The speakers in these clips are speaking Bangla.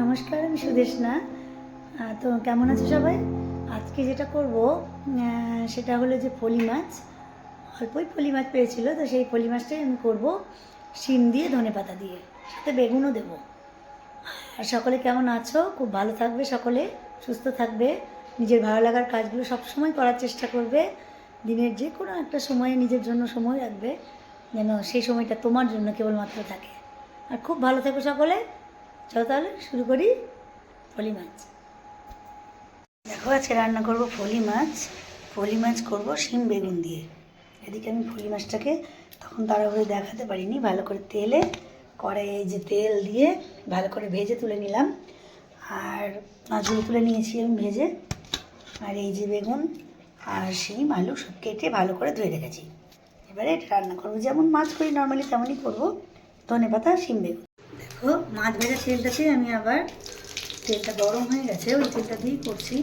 নমস্কার, আমি সুদেশনা। তো কেমন আছো সবাই? আজকে যেটা করব সেটা হলো যে ফলি মাছ। অল্পই ফলি মাছ পেয়েছিল, তো সেই ফলি মাছটাই আমি করব শিম দিয়ে ধনে পাতা দিয়ে। সাথে বেগুনও দেবো। আর সকলে কেমন আছো? খুব ভালো থাকবে সকলে, সুস্থ থাকবে। নিজের ভালো লাগার কাজগুলো সবসময় করার চেষ্টা করবে। দিনের যে কোনো একটা সময়ে নিজের জন্য সময় রাখবে, যেন সেই সময়টা তোমার জন্য কেবলমাত্র থাকে। আর খুব ভালো থেকো সকলে। চলো তাহলে শুরু করি ফলি মাছ। দেখো আজকে রান্না করব ফলি মাছ। ফলি মাছ করব শিম বেগুন দিয়ে। এদিকে আমি ফলি মাছটাকে তখন তাড়াহুড়ো দেখাতে পারিনি। ভালো করে তেলে কড়াইয়ে যে তেল দিয়ে ভালো করে ভেজে তুলে নিলাম। আর মাছগুলো তুলে নিয়েছি আমি ভেজে। আর এই যে বেগুন আর শিম, আলু সব কেটে ভালো করে ধুয়ে রেখেছি। এবারে এটা রান্না করব। যেমন মাছ করি, নর্মালি তেমনই করব। ধনে পাতা, শিম বেগুন। দেখো মাছ ভেজা তেলটাতে আমি আবার তেলটা গরম হয়ে গেছে, ওই তেলটা দিয়েই করছি।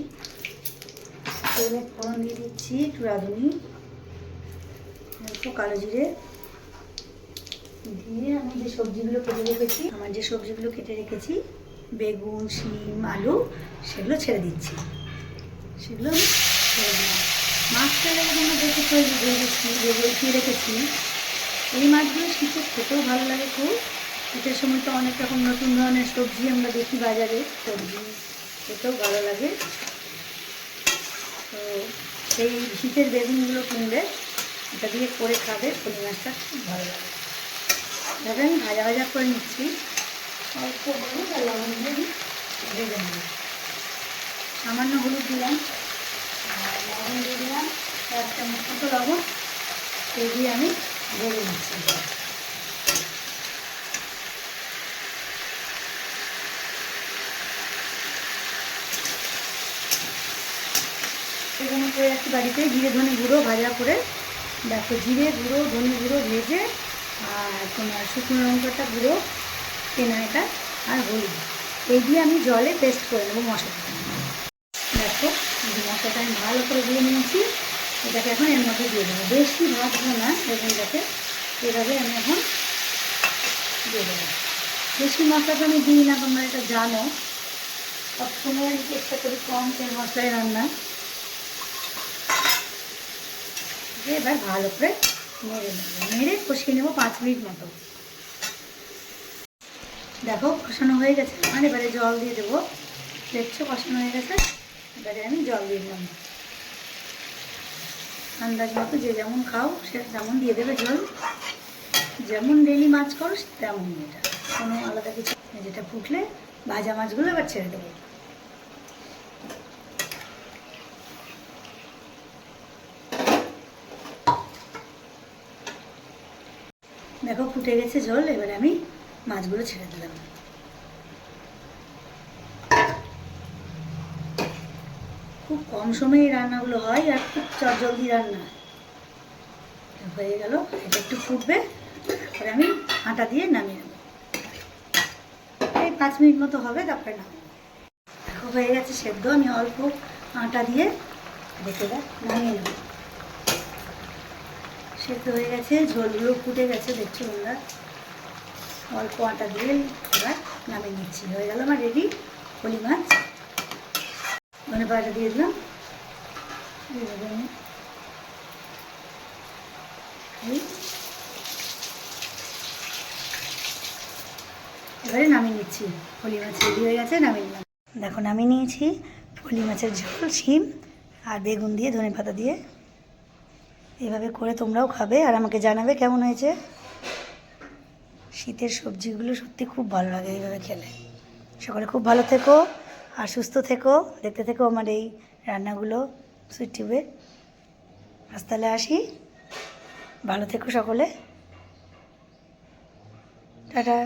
তেলে ফোড়ন দিয়ে দিচ্ছি, একটু রাঁধুনি। একটু কালো জিরে দিয়ে আমি যে সবজিগুলো কেটে রেখেছি, আমার যে সবজিগুলো কেটে রেখেছি, বেগুন, শিম, আলু, সেগুলো ছেড়ে দিচ্ছি। সেগুলো মাছটা যখন আমরা দেখে তৈরি রেখেছি রেখেছি, এই মাছগুলো শীতে খেতেও ভালো লাগে খুব। শীতের সময় তো অনেক রকম নতুন ধরনের সবজি আমরা দেখি বাজারে, সবজি খেতেও ভালো লাগে। তো সেই শীতের বেগুনগুলো কিনলে এটা দিয়ে করে খাবে ফলি মাছটা খুব ভালো লাগে। এটাকে আমি ভাজা ভাজা করে নিচ্ছি। অল্প হলুদ আর লবণ দিয়ে ভেজে সামান্য হলুদ দিলাম। আর লবণ দিয়ে দিলাম, এক চামচ মতো লবণ। এই দিয়ে আমি ভেজে নিচ্ছি। সেখানে করে রাখি বাড়িতে জিরে ধনে গুঁড়ো ভাজা করে, দেখো জিরে গুঁড়ো, ধনে গুঁড়ো ভেজে, আর তোমার শুকনো লঙ্কাটা গুঁড়ো, কেনা এটা, আর হলুদ। এই দিয়ে আমি জলে পেস্ট করে নেব মশলাটা। দেখো মশলাটা আমি ভালো করে দিয়ে নিয়েছি। এটাকে এখন এর মধ্যে দিয়ে দেবো। বেশি ভাজবো না বেগুনটাকে এভাবে আমি এখন দিয়ে দেবো। বেশি মশলা তো আমি দিই না, তোমরা এটা জানো। সবসময় আমি চেষ্টা করি কম তেল মশলায় রান্না। দিয়ে এবার ভালো করে নেড়ে নেব। নেড়ে কষিয়ে নেব পাঁচ মিনিট মতো। দেখো, কষানো হয়ে গেছে। আমার এবারে জল দিয়ে দেবো। দেখছ, কষানো হয়ে গেছে। এবারে আমি জল দিয়ে দিলাম। আন্দাজ মতো যে যেমন খাও, সে তেমন দিয়ে দেবে জল। যেমন ডেলি মাছ করো তেমন এটা। কোনো আলাদা কিছু। যেটা ফুটলে ভাজা মাছগুলো এবার ছেড়ে দেবো। দেখো, ফুটে গেছে জল, এবারে আমি মাছগুলো ছেড়ে দিলাম। খুব কম সময়ে রান্নাগুলো হয় আর খুব চট জলদি রান্না। হয়ে গেল, এটা একটু ফুটবে তারপরে আমি আটা দিয়ে নামিয়ে নেব। এই পাঁচ মিনিট মতো হবে, তারপরে নামাবো। দেখো, হয়ে গেছে সেদ্ধ, আমি অল্প আটা দিয়ে রেখে দেয় নামিয়ে নেব। সেদ্ধ হয়ে গেছে, ঝোলগুলো ফুটে গেছে, দেখছ তোমরা? অল্প আটা দিয়ে এবার নামিয়ে নিচ্ছি। হয়ে গেল আমার রেডি পলি মাছ। ধনে পাতা দিয়ে দিলাম। এবারে নামিয়ে নিচ্ছি। ফলি মাছ রেডি হয়ে গেছে, নামিয়ে নিলাম। দেখো, নামিয়ে নিয়েছি ফলি মাছের ঝোল, শিম আর বেগুন দিয়ে ধনে পাতা দিয়ে। এভাবে করে তোমরাও খাবে আর আমাকে জানাবে কেমন হয়েছে। শীতের সবজিগুলো সত্যি খুব ভালো লাগে এইভাবে খেলে। সকলে খুব ভালো থেকো আর সুস্থ থেকো। দেখতে থেকো আমার এই রান্নাগুলো সুইট টিউবে আজ তাহলে আসি। ভালো থেকো সকলে। টাটা।